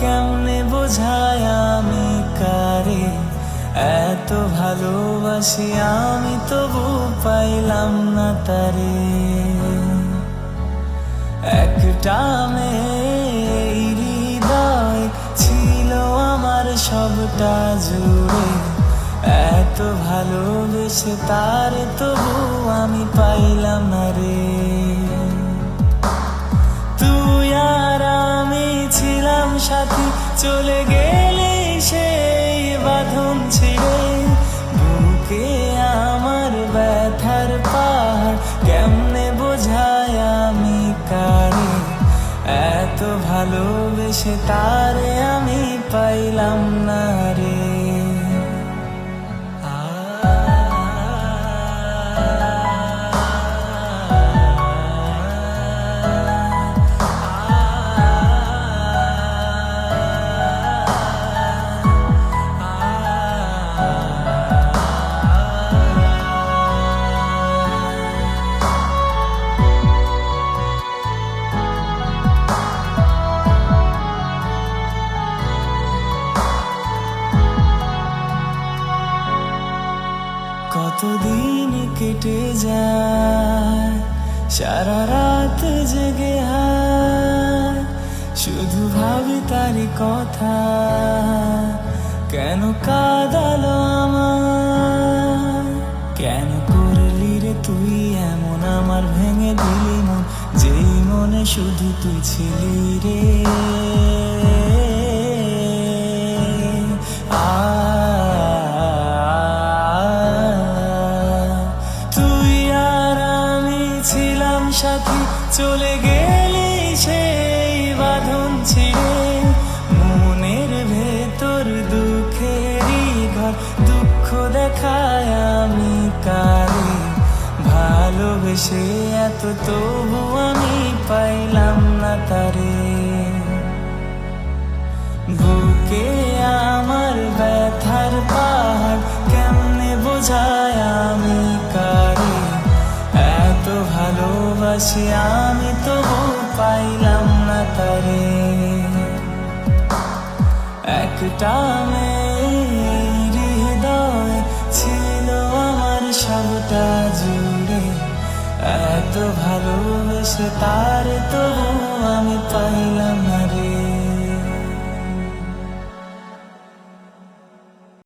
কেমনে বোঝায় আমি কারে? এত ভালোবাসি আমি তবু পাইলাম না তারে। একটা মেয়ে হৃদয় ছিল আমার সবটা জুড়ে। এত ভালোবেসে তার তবু আমি পাইলাম না রে। সাথী চলে গেলে সেই বাঁধন ছিঁড়ে। বুকে আমার ব্যথার পাহাড়, কেমনে বোঝায় আমি কারে? এত ভালোবেসে তারে আমি পাইলাম না। কতদিন কেটে যায়? সারা রাত জেগে হায়। শুধু ভাবি তারি কথা, কেন কাদালো আমার কেন করলি রে তুই এমন? আমার ভেঙে দিলি মন, যেই মনে শুধু তুই ছিলি রে। চলে গেলি সেই বাঁধন ছিঁড়ে। মনের ভেতর দুঃখেরই ঘর, দুঃখ দেখায় আমি কারে। ভালোবেসে এত তবু আমি পাইলাম না তারে। বুকে ভালোবাসি, আমি তো পাইলাম না তারে। একটা মেয়ের হৃদয় ছিল আমার সবটা জুড়ে। এত ভালোবেসে তার তবু